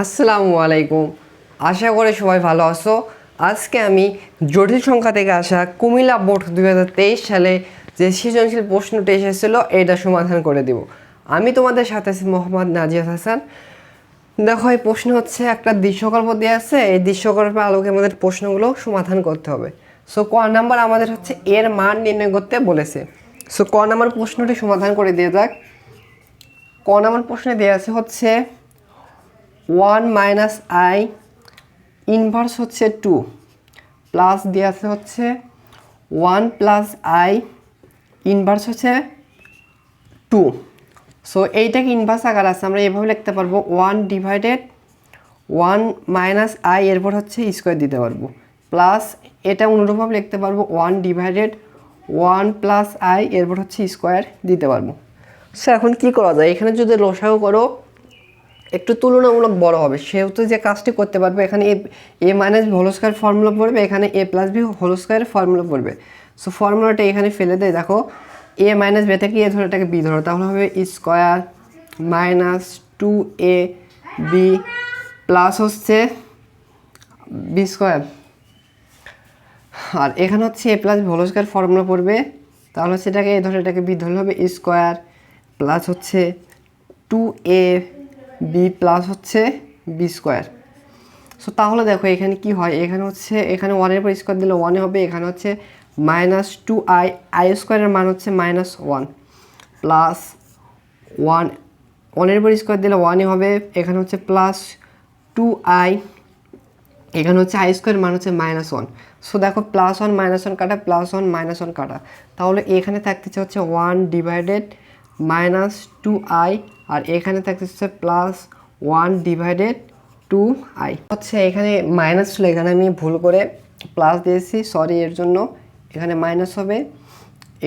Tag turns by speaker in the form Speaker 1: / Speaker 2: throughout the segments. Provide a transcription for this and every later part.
Speaker 1: আসসালামু আলাইকুম। আশা করে সবাই ভালো আছো। আজকে আমি জটিল সংখ্যা থেকে আসা কুমিল্লা বোর্ড দু হাজার তেইশ সালে যে সৃজনশীল প্রশ্নটি এসেছিল, এটা সমাধান করে দেব। আমি তোমাদের সাথে আছি মোহাম্মদ নাজিয়াত হাসান। দেখো, এই প্রশ্ন হচ্ছে, একটা দৃশ্যকল্প দেওয়া আছে। এই দৃশ্যকল্পের আলোকে আমাদের প্রশ্নগুলো সমাধান করতে হবে। সো ক নাম্বার আমাদের হচ্ছে এর মান নির্ণয় করতে বলেছে। সো ক নাম্বার প্রশ্নটি সমাধান করে দিয়ে যাক। ক নাম্বার প্রশ্নে দেওয়া আছে হচ্ছে ওয়ান মাইনাস আই ইনভার্স হচ্ছে টু, প্লাস দিয়ে আছে হচ্ছে ওয়ান প্লাস আই ইনভার্স হচ্ছে টু। সো এইটাকে ইনভার্স আকার আছে, আমরা এভাবে লিখতে পারব one divided one minus i এরপর হচ্ছে স্কোয়ার দিতে পারব। প্লাস এটা অনুরূপভাবে লিখতে পারব one divided one plus i এরপর হচ্ছে স্কোয়ার দিতে পারব। সো এখন কি করা যায়? এখানে যদি লসাগু করো একটু তুলনামূলক বড় হবে। সেহেতু যে কাজটি করতে পারবে, এখানে A A minus whole square formula পড়বে, এখানে এ প্লাস বি হোল স্কোয়ারের ফর্মুলা পড়বে। সো ফর্মুলাটা এখানে ফেলে দেয় দেখো এ মাইনাস বিটাকে এ ধরে, এটাকে বি ধরো। তাহলে হবে square minus two A B plus হচ্ছে বি স্কোয়ার আর এখানে হচ্ছে A plus whole square formula পড়বে। তাহলে এটাকে, এ ধরে, এটাকে বি ধরলে হবে স্কোয়ার প্লাস হচ্ছে টু এ বি প্লাস হচ্ছে বি স্কোয়ার সো তাহলে দেখো এখানে কি হয়? এখানে হচ্ছে, এখানে ওয়ানের পর স্কোয়ার দিলে ওয়ানে হবে। এখানে হচ্ছে মাইনাস টু আই আই স্কোয়ারের মান হচ্ছে মাইনাস ওয়ান প্লাস ওয়ান ওয়ানের পর স্কোয়ার দিলে ওয়ানই হবে। এখানে হচ্ছে প্লাস টু আই এখানে হচ্ছে আই স্কোয়ার মান হচ্ছে মাইনাস ওয়ান সো দেখো প্লাস ওয়ান মাইনাস ওয়ান কাটা প্লাস ওয়ান মাইনাস ওয়ান কাটা। তাহলে এখানে থাকতেছে হচ্ছে one divided minus two i আর এখানে থাকতেছে plus one divided two i হচ্ছে এখানে মাইনাস ছিল এখানে আমি ভুল করে প্লাস দিয়েছি সরি এর জন্য। এখানে মাইনাস হবে,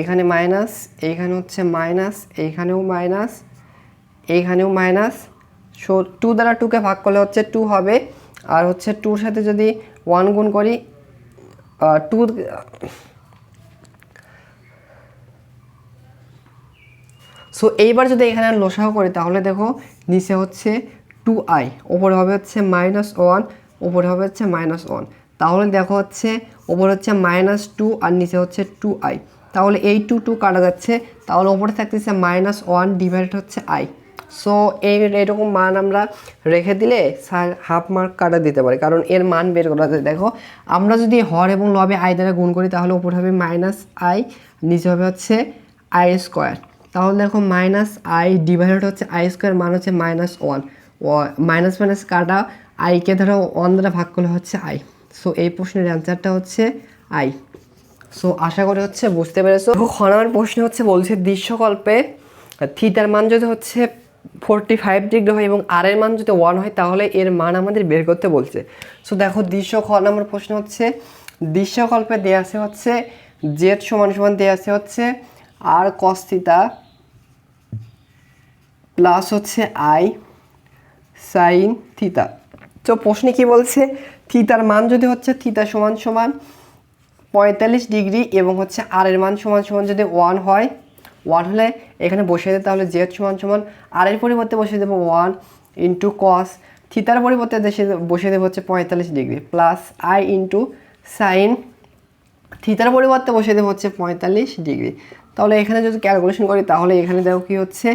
Speaker 1: এখানে মাইনাস এইখানে হচ্ছে মাইনাস এইখানেও মাইনাস এইখানেও মাইনাস সো টু দ্বারা টুকে ভাগ করলে হচ্ছে টু হবে। আর হচ্ছে টুর সাথে যদি ওয়ান গুণ করি টু সো এইবার যদি এখানে লসাও করি, তাহলে দেখো নিচে হচ্ছে টু আই ওপরে হবে হচ্ছে মাইনাস ওয়ান ওপরে হবে হচ্ছে মাইনাস ওয়ান তাহলে দেখো হচ্ছে ওপরে হচ্ছে মাইনাস টু আর নিচে হচ্ছে টু আই তাহলে এই টু টু কাটা যাচ্ছে, তাহলে ওপরে থাকতেছে মাইনাস ওয়ান ডিভাইডেড হচ্ছে আই সো এই এরকম মান আমরা রেখে দিলে হাফ মার্ক কাটা দিতে পারি, কারণ এর মান বের করা যায় দেখো, আমরা যদি হর এবং লবে আই দ্বারা গুণ করি, তাহলে উপরে হবে মাইনাস আই নিচে হবে হচ্ছে আই স্কোয়ার তাহলে দেখো মাইনাস আই ডিভাইডেড হচ্ছে আই স্কোয়ার মান হচ্ছে মাইনাস ওয়ান মাইনাস মাইনাস কাটা আইকে ধরো ওয়ান দ্বারা ভাগ করলে হচ্ছে আই সো এই প্রশ্নের অ্যান্সারটা হচ্ছে আই সো আশা করি হচ্ছে বুঝতে পেরেছ। খ নম্বর প্রশ্ন হচ্ছে বলছে, দৃশ্যকল্পে থিটার মান যদি হচ্ছে ফোরটি ফাইভ ডিগ্রি হয় এবং আর এর মান যদি ওয়ান হয়, তাহলে এর মান আমাদের বের করতে বলছে। সো দেখো, দৃশ্য খ নম্বর প্রশ্ন হচ্ছে, দৃশ্যকল্পে দেওয়া আছে হচ্ছে জেড সমান সমান দেওয়া আছে হচ্ছে আর কস থিতা প্লাস হচ্ছে আই সাইন থিতা তো প্রশ্নে কি বলছে? থিতার মান যদি হচ্ছে থিতা সমান সমান পঁয়তাল্লিশ ডিগ্রি এবং হচ্ছে আর এর মান সমান সমান যদি ওয়ান হয় ওয়ান হলে এখানে বসিয়ে দেয় তাহলে জেড সমান সমান আর এর পরিবর্তে বসিয়ে দেবো ওয়ান ইন্টু কস থিতার পরিবর্তে দেশে বসিয়ে দেবো হচ্ছে পঁয়তাল্লিশ degree plus i into sine থিতার পরিবর্তে বসিয়ে দেবো হচ্ছে পঁয়তাল্লিশ ডিগ্রি। তাহলে এখানে যদি ক্যালকুলেশন করি, তাহলে এখানে দেখো কি হচ্ছে?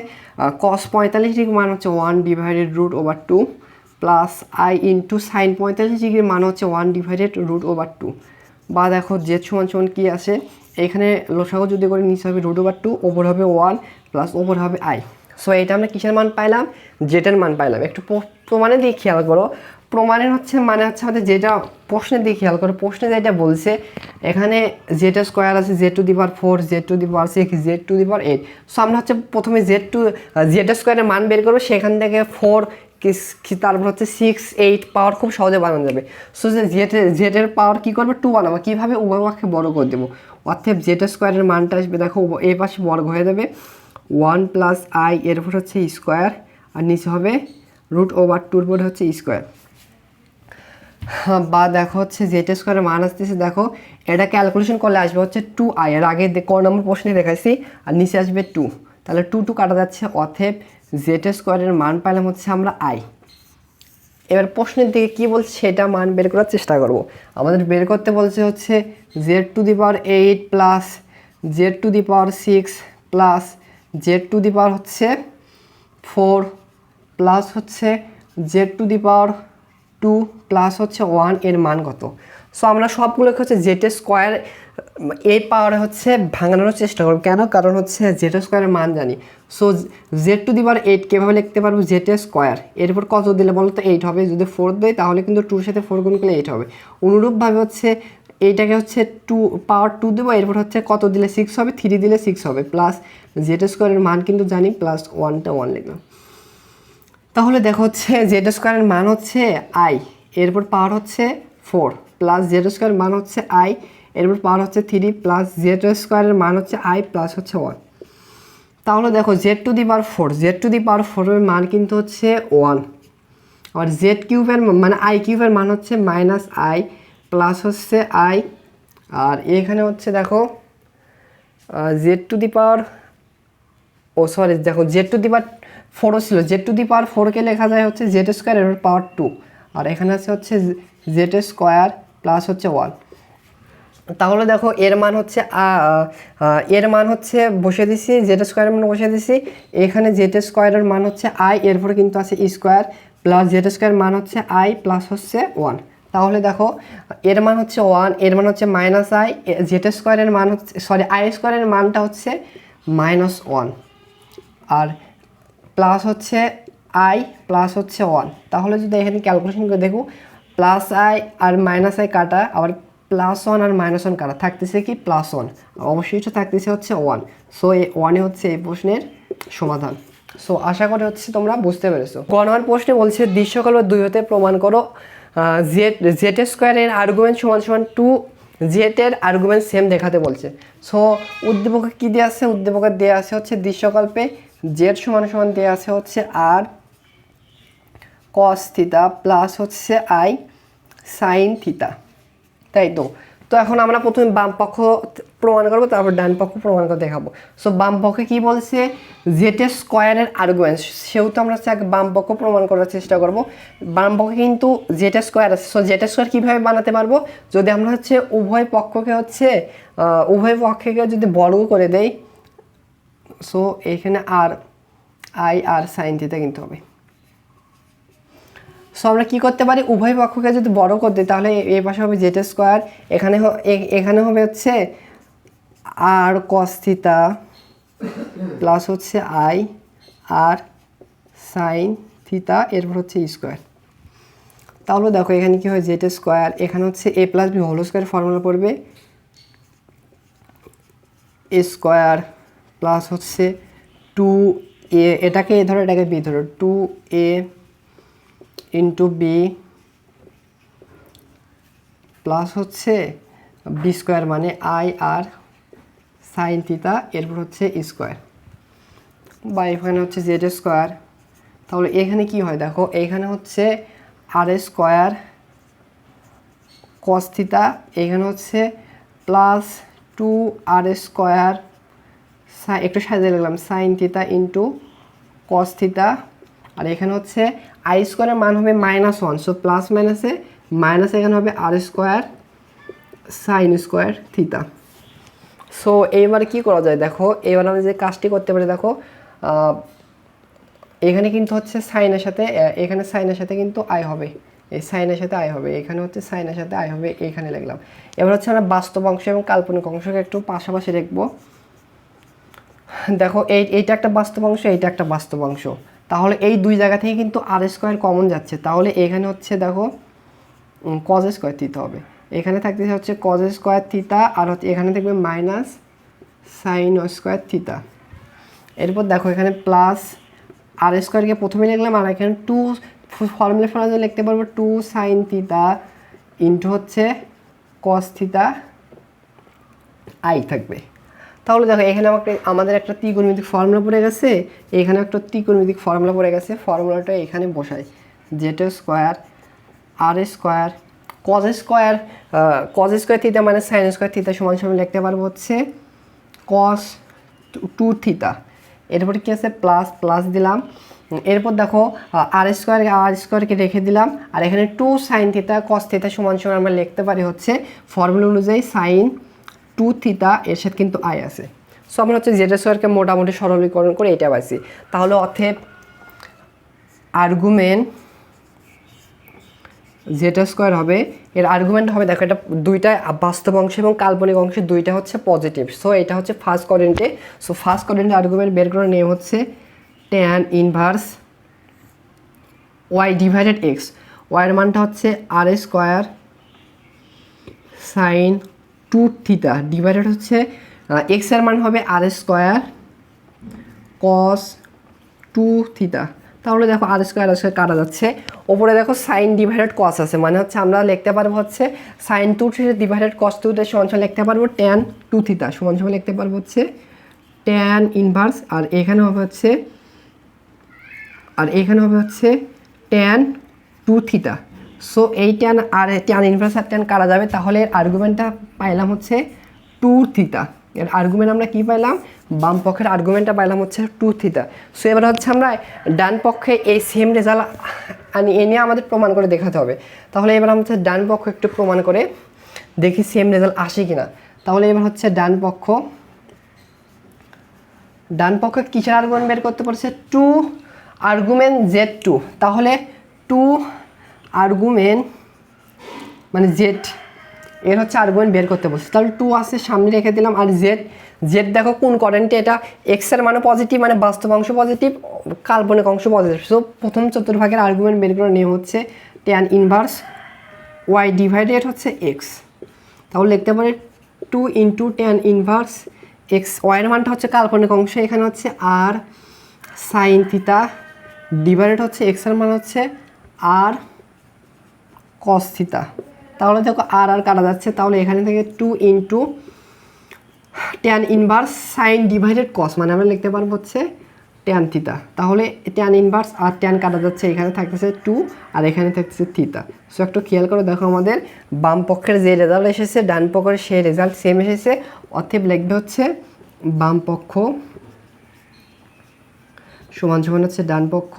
Speaker 1: কস পঁয়তাল্লিশ ডিগ্রি মান হচ্ছে one divided root over two plus i into sine পঁয়তাল্লিশ ডিগ্রির মান হচ্ছে one divided root over two বা দেখো জেড সমান সমান কী আসে এখানে লোসাগো যদি করি, নিচে হবে রুট ওভার টু ওপর হবে ওয়ান প্লাস ওপর হবে আই সো এটা আমরা কিসের মান পাইলাম? জেটের মান পাইলাম। একটু প্রমাণে দিয়ে খেয়াল করো। প্রমাণের হচ্ছে মানে হচ্ছে আমাদের যেটা প্রশ্নের দিয়ে খেয়াল করো। প্রশ্নে যেটা বলছে, এখানে জেড স্কোয়ার আছে, z to the power four, z to the power six, z to the power eight. So আমরা হচ্ছে প্রথমে জেড টু জেড স্কোয়ারের মান বের করব। সেখান থেকে ফোর তারপর হচ্ছে সিক্স, এইট পাওয়ার খুব সহজে বানানো যাবে। সো যে জেটের জেটের পাওয়ার কী করবে? টু বানাবো। কীভাবে উভয় পক্ষে বড় করে দেবো? অর্থাৎ জেড স্কোয়ারের মানটা আসবে, দেখো এই পাশে বর্গ হয়ে যাবে। ওয়ান প্লাস আই এরপর হচ্ছে স্কোয়ার, আর নিচে হবে রুট ওভার টুর পরে হচ্ছে স্কোয়ার। বা দেখো হচ্ছে জেড স্কোয়ারের মান আসতেছে, দেখো এটা ক্যালকুলেশন করলে আসবে হচ্ছে টু আই এর আগে ক নম্বর প্রশ্নে দেখাইছি, আর নিচে আসবে টু তাহলে টু টু কাটা যাচ্ছে অথেব জেড স্কোয়ারের মান পাইলাম হচ্ছে আমরা আই এবার প্রশ্নের দিকে কি বলছে সেটা মান বের করার চেষ্টা করব। আমাদের বের করতে বলছে হচ্ছে z to the power eight plus z to the power six plus z to the power হচ্ছে ফোর প্লাস হচ্ছে z to the power two plus হচ্ছে ওয়ানের মান কত? সো আমরা সবগুলোকে হচ্ছে জেটের স্কোয়ার এই পাওয়ারে হচ্ছে ভাঙানোর চেষ্টা করব। কেন? কারণ হচ্ছে জেটের স্কোয়ারের মান জানি। So Z to the power eight কীভাবে লিখতে পারব? জেটের স্কোয়ার। এরপর কত দিলে বলো তো এইট হবে। যদি ফোর দেয় তাহলে কিন্তু টুর সাথে ফোর গুণ করলে এইট হবে। অনুরূপভাবে হচ্ছে এইটাকে হচ্ছে টু পাওয়ার টু দেবো, এরপর হচ্ছে কত দিলে সিক্স হবে? থ্রি দিলে সিক্স হবে প্লাস জেড স্কোয়ারের মান কিন্তু জানি প্লাস ওয়ানটা ওয়ান লিখলাম। তাহলে দেখো হচ্ছে জেড স্কোয়ারের মান হচ্ছে আই এরপর পাওয়ার হচ্ছে ফোর প্লাস জেড স্কোয়ারের মান হচ্ছে আই এরপর পাওয়ার হচ্ছে থ্রি প্লাস জেড স্কোয়ারের মান হচ্ছে আই প্লাস হচ্ছে ওয়ান তাহলে দেখো z to the power four z to the power ফোরের মান কিন্তু হচ্ছে ওয়ান আর জেড কিউবের মানে আই কিউবের মান হচ্ছে মাইনাস আই প্লাস হচ্ছে আই আর এখানে হচ্ছে দেখো z to the power oh sorry দেখো জেড টু দি পাওয়ার ফোরও ছিল। জেড টু দি পাওয়ার ফোরকে লেখা যায় হচ্ছে জেড স্কোয়ার এর পাওয়ার টু আর এখানে আছে হচ্ছে জেড স্কোয়ার প্লাস হচ্ছে ওয়ান তাহলে দেখো এর মান হচ্ছে এর মান হচ্ছে বসে দিছি জেড স্কোয়ারের মান বসে দিছি, এখানে জেড স্কোয়ারের মান হচ্ছে আই এরপরে কিন্তু আছে স্কোয়ার প্লাস জেড স্কোয়ার মান হচ্ছে আই প্লাস হচ্ছে ওয়ান তাহলে দেখো, এর মান হচ্ছে ওয়ানের মান হচ্ছে মাইনাস আই জেড স্কোয়ারের মান হচ্ছে সরি আই স্কোয়ারের মানটা হচ্ছে মাইনাস ওয়ান আর প্লাস হচ্ছে আই প্লাস হচ্ছে ওয়ান তাহলে যদি এখানে ক্যালকুলেশন করে দেখো প্লাস আই আর মাইনাস আই কাটা, আবার প্লাস ওয়ান আর মাইনাস ওয়ান কাটা, থাকতেছে কি প্লাস ওয়ান অবশ্যই তো থাকতেছে হচ্ছে ওয়ান সো এই ওয়ানে হচ্ছে এই প্রশ্নের সমাধান। সো আশা করি হচ্ছে তোমরা বুঝতে পেরেছ। নম্বর প্রশ্নে বলছে দৃশ্যকল্প দুই হতে প্রমাণ করো। জেড জেড স্কোয়ারের আর্গুমেন্ট সমান সমান টু জেটের আর্গুমেন্ট সেম দেখাতে বলছে। সো উদ্দীপকে কী দেওয়া আছে? উদ্দীপকে দেওয়া আছে হচ্ছে দৃশ্যকল্পে জেড সমান সমান দেওয়া আছে হচ্ছে আর কস থিতা প্লাস হচ্ছে আই সাইন থিতা তাই তো? তো এখন আমরা প্রথমে বাম পক্ষ প্রমাণ করব, তারপর ডান পক্ষ প্রমাণ করে দেখাবো। সো বাম পক্ষে কী বলছে? জেটের স্কোয়ারের আর্গুমেন্ট সেহেতু আমরা হচ্ছে বাম পক্ষ প্রমাণ করার চেষ্টা করব। বাম পক্ষে কিন্তু জেটের স্কোয়ার আছে। সো জেটের স্কোয়ার কীভাবে বানাতে পারব? যদি আমরা হচ্ছে উভয় পক্ষকে হচ্ছে উভয় পক্ষকে যদি বর্গ করে দেই সো এখানে আর আই আর সাইন থিতা কিনতে হবে। সো আমরা কী করতে পারি? উভয় পক্ষকে যদি বড় করতে, তাহলে এই পাশে হবে জেড স্কোয়ার এখানে এ- এখানে হবে হচ্ছে আর কস থিতা প্লাস হচ্ছে আই আর সাইন থিতা এরপর হচ্ছে স্কোয়ার তাহলে দেখো, এখানে কী হয়? জেড স্কোয়ার এখানে হচ্ছে A plus B whole square formula পড়বে। এ স্কোয়ার প্লাস হচ্ছে টু এ এটাকে এ ধরো, এটাকে বি ধরো two A into B plus হচ্ছে বি স্কোয়ার মানে আই আর সাইন থিতা এরপর হচ্ছে স্কোয়ার বা এখানে হচ্ছে জেড স্কোয়ার তাহলে এখানে কি হয় দেখো, এখানে হচ্ছে আর স্কোয়ার কস থিতা এখানে হচ্ছে প্লাস টু আর স্কোয়ার একটু সাজিয়ে লিখলাম সাইন থিতা ইন্টু কস থিতা আর এখানে হচ্ছে আই স্কোয়ারের মান হবে মাইনাস ওয়ান সো প্লাস মাইনাসে মাইনাস এখানে হবে r square sine square theta so এইবার কি করা যায়? দেখো, এবার আমি যে কাজটি করতে পারি, দেখো এখানে কিন্তু হচ্ছে সাইনের সাথে এখানে সাইনের সাথে কিন্তু আই হবে। এই সাইনের সাথে আই হবে, এখানে হচ্ছে সাইনের সাথে আই হবে, এখানে লিখলাম। এবার হচ্ছে আমরা বাস্তব অংশ এবং কাল্পনিক অংশকে একটু পাশাপাশি লিখব। দেখো, এই, এইটা একটা বাস্তব অংশ, এইটা একটা বাস্তব অংশ। তাহলে এই দুই জায়গা থেকে কিন্তু আর স্কোয়ার কমন যাচ্ছে। তাহলে এখানে হচ্ছে দেখো কজ স্কোয়ার থিতা হবে। এখানে থাকতেছে হচ্ছে কজ স্কোয়ার থিতা আর হচ্ছে এখানে থাকবে মাইনাস সাইন স্কোয়ার থিতা এরপর দেখো এখানে প্লাস আর স্কোয়ারকে প্রথমে লিখলাম আর এখানে টু ফর্মুলা ফর্মুলা লিখতে পারব টু সাইন থিতা ইন্টু হচ্ছে কস থিতা আই থাকবে। তাহলে দেখো, এখানে আমাকে, আমাদের একটা ত্রিকোণমিতিক ফর্মুলা পড়ে গেছে। এখানে একটা ত্রিকোণমিতিক ফর্মুলা পড়ে গেছে। ফর্মুলাটা এখানে বসাই। Z square r square cos square cos square theta মানে সাইন স্কোয়ার থিতা সমান সমান লিখতে পারব হচ্ছে কস টু থিতা এরপরে কি আছে? প্লাস প্লাস দিলাম। এরপর দেখো আর স্কোয়ার আর স্কোয়ারকে রেখে দিলাম। আর এখানে টু সাইন থিতা কস থিতা সমান সমান আমরা লিখতে পারি হচ্ছে ফর্মুলা অনুযায়ী সাইন টু থিতা এর সাথে কিন্তু আই আছে। সো আমরা হচ্ছে জেড স্কোয়ারকে মোটামুটি সরলীকরণ করে এটা পাইছি। তাহলে অথেব আর্গুমেন্ট জেড স্কোয়ার হবে। এর আর্গুমেন্ট হবে, দেখো এটা দুইটা বাস্তব অংশ এবং কাল্পনিক অংশ, দুইটা হচ্ছে পজিটিভ সো এটা হচ্ছে first quadrant so first quadrant argument বের করার নিয়ম হচ্ছে tan inverse y divided x ওয়াইয়ের মানটা হচ্ছে r square sine two theta divided হচ্ছে এক্সের মান হবে আর স্কোয়ার কস টু থিতা তাহলে দেখো আর স্কোয়ার আর স্কোয়ার কাটা যাচ্ছে। ওপরে দেখো সাইন ডিভাইডেড কস আছে মানে হচ্ছে আমরা লিখতে পারব হচ্ছে sine two theta divided cos two theta সমান সমান লিখতে পারব ট্যান টু থিতা সমান সমান লিখতে পারব হচ্ছে ট্যান ইনভার্স আর এখানে হবে হচ্ছে, আর এখানে হবে হচ্ছে ট্যান টু থিতা সো এই ট্যান আর ট্যান ইনভার্স আর ট্যান কারা যাবে? তাহলে এর আর্গুমেন্টটা পাইলাম হচ্ছে টু থিতা এর আর্গুমেন্ট আমরা কি পাইলাম? বাম পক্ষের আর্গুমেন্টটা পাইলাম হচ্ছে টু থিতা সো এবার হচ্ছে আমরা ডান পক্ষে এই সেম রেজাল্ট আনি, এ নিয়ে আমাদের প্রমাণ করে দেখাতে হবে। তাহলে এবার আমরা ডান পক্ষ একটু প্রমাণ করে দেখি সেম রেজাল্ট আসে কি না তাহলে এবার হচ্ছে ডান পক্ষ, ডান পক্ষে কিসের আর্গুমেন্ট বের করতে পারছে টু আর্গুমেন্ট জেড টু তাহলে টু আর্গুমেন্ট মানে জেড এর হচ্ছে আর্গুমেন্ট বের করতে বলছে তাহলে টু আছে, সামনে রেখে দিলাম আর জেড জেড দেখো কোন করেন্টে এটা এক্সের মানে পজিটিভ মানে বাস্তব অংশ পজিটিভ কাল্পনিক অংশ পজিটিভ সো প্রথম চতুর্ভাগের আর্গুমেন্ট বের করার নিয়ম হচ্ছে ট্যান ইনভার্স ওয়াই ডিভাইডেড হচ্ছে এক্স তাহলে লিখতে পারি two into tan inverse x ওয়াইয়ের মানটা হচ্ছে কাল্পনিক অংশ, এখানে হচ্ছে আর সাইন থিতা ডিভাইডেড হচ্ছে এক্সের মান হচ্ছে আর কস থিতা তাহলে দেখো আর আর কাটা যাচ্ছে, তাহলে এখানে থেকে two into tan inverse sine divided cos মানে আমরা লিখতে পারব হচ্ছে ট্যান থিতা তাহলে ট্যান ইনভার্স আর ট্যান কাটা যাচ্ছে, এখানে থাকতেছে টু আর এখানে থাকতেছে থিতা সো একটু খেয়াল করে দেখো আমাদের, বাম পক্ষের যে রেজাল্ট এসেছে, ডান পক্ষের সেই রেজাল্ট সেম এসেছে, অতএব লিখবে হচ্ছে বাম পক্ষ সমান সমান হচ্ছে ডান পক্ষ।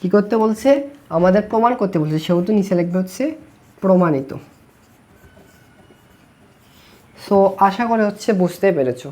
Speaker 1: কী করতে বলছে? আমাদের প্রমাণ করতে বলছে, সেহেতু নিচে লিখবে হচ্ছে প্রমাণিত। সো আশা করে হচ্ছে বুঝতে পেরেছ।